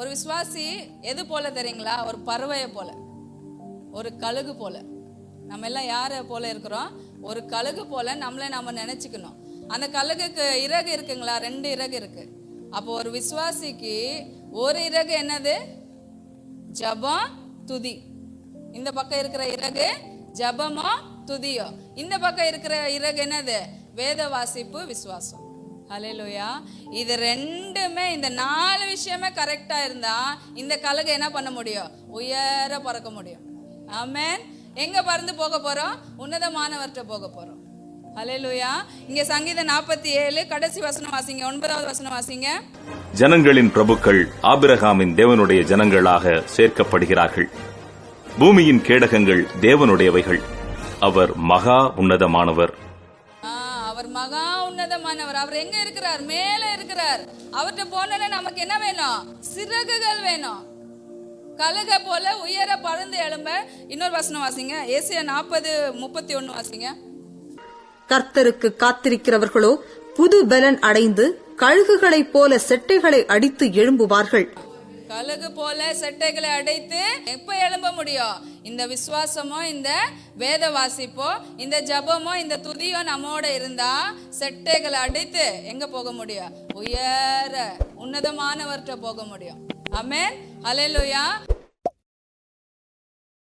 ஒரு விசுவாசி எது போல தெரியுங்களா? ஒரு பறவையை போல. ஒரு கழுகு போல. நம்ம எல்லாம் யாரை போல இருக்கிறோம்? ஒரு கழுகு போல நம்மளை நம்ம நினச்சிக்கணும். அந்த கழுகுக்கு இறகு இருக்குங்களா? ரெண்டு இறகு இருக்கு. அப்போ ஒரு விசுவாசிக்கு ஒரு இறகு என்னது? ஜபம் துதி. இந்த பக்கம் இருக்கிற இறகு ஜபமோ துதியோ. இந்த பக்கம் இருக்கிற இறகு என்னது? வேத வாசிப்பு விசுவாசம். அலையலோயா இது ரெண்டுமே இந்த நாலு விஷயமே கரெக்டாக இருந்தால் இந்த கழுகு என்ன பண்ண முடியும்? உயர பறக்க முடியும். ஆமேன் எங்கே பறந்து போக போகிறோம் உன்னதமானவர்கிட்ட போக போகிறோம் ஹalleluya இங்கே சங்கீதம் நாற்பத்தி ஏழு கடைசி வசனம் வாசிங்க ஒன்பதாவது வசனம் வாசிங்க. ஜனங்களின் பிரபுக்கள் ஆபிரகாமின் தேவனுடைய ஜனங்களாக சேர்க்கப்படுகிறார்கள். பூமியின் கேடகங்கள் தேவனுடையவைகள். அவர் மகா உன்னதமானவர். அவர் மகா உன்னதமானவர். அவர் எங்க இருக்கிறார்? மேல இருக்கிறார். அவர்கிட்ட போனா நமக்கு என்ன வேணும்? சிறகுகள் வேணும். கழுக போல உயர பறந்து எழும்ப. இன்னொரு வசனம் வாசிங்க. ஏசியா நாற்பது முப்பத்தி ஒன்னு வாசிங்க. கர்த்தருக்கு காத்திருக்கிறவர்களோ புது பலன் அடைந்து கழுகுகளைப் போல செட்டைகளை அடித்து எழும்புவார்கள். கழுகு போல செட்டைகளை அடைத்து எப்ப எழும்ப முடியும்? இந்த விசுவாசமோ இந்த வேத வாசிப்போ இந்த ஜபமோ இந்த துதியோ நம்மோட இருந்தா செட்டைகளை அடைத்து எங்க போக முடியும்? உயர உன்னதமானவர்கிட்ட போக முடியும். அமேன் அலையிலுயா